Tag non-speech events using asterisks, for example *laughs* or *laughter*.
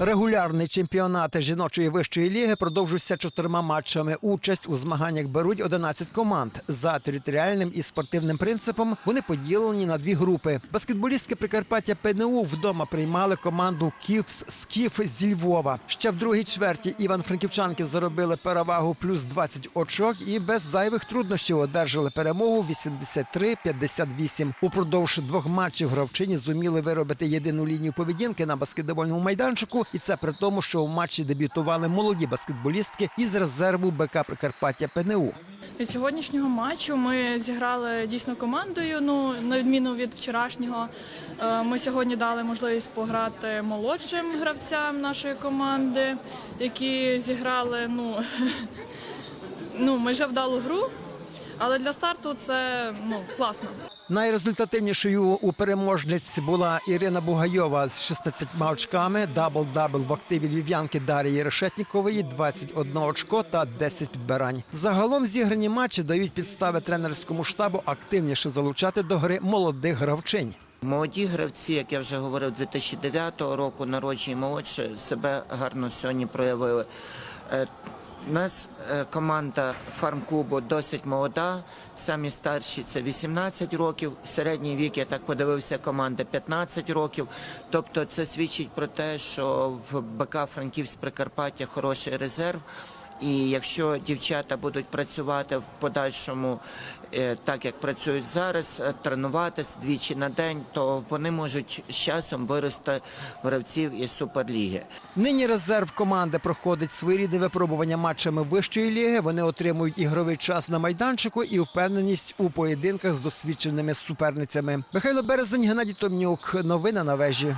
Регулярний чемпіонат жіночої вищої ліги продовжується чотирма матчами. Участь у змаганнях беруть 11 команд. За територіальним і спортивним принципом вони поділені на дві групи. Баскетболістки Прикарпаття ПНУ вдома приймали команду Ківс Скіф зі Львова. Ще в другій чверті іван-франківчанки заробили перевагу плюс 20 очок і без зайвих труднощів одержали перемогу 83-58. Упродовж двох матчів гравчині зуміли виробити єдину лінію поведінки на баскетбольному майданчику, і це при тому, що у матчі дебютували молоді баскетболістки із резерву БК Прикарпаття ПНУ. Від сьогоднішнього матчу ми зіграли дійсно командою. Ну на відміну від вчорашнього, Е, ми сьогодні дали можливість пограти молодшим гравцям нашої команди, які зіграли ну, *laughs* ну майже вдалу гру. Але для старту це ну класно. Найрезультативнішою у переможниць була Ірина Бугайова з 16 очками, дабл-дабл в активі львів'янки Дарії Решетнікової, 21 очко та 10 підбирань. Загалом зіграні матчі дають підстави тренерському штабу активніше залучати до гри молодих гравчинь. Молоді гравці, як я вже говорив, 2009 року народжені молодші себе гарно сьогодні проявили. У нас е, команда фарм-клубу досить молода. Самі старші це 18 років. Середній вік, я так подивився, команда 15 років. Тобто це свідчить про те, що в БК Франківськ Прикарпаття хороший резерв. І якщо дівчата будуть працювати в подальшому е, так, як працюють зараз, е, тренуватись двічі на день, то вони можуть з часом вирости гравців із суперліги. Нині резерв команди проходить своєрідне випробування матчами вищої ліги. Вони отримують ігровий час на майданчику і впевненість у поєдинках з досвідченими суперницями. Михайло Березень, Геннадій Томнюк. Новини на вежі.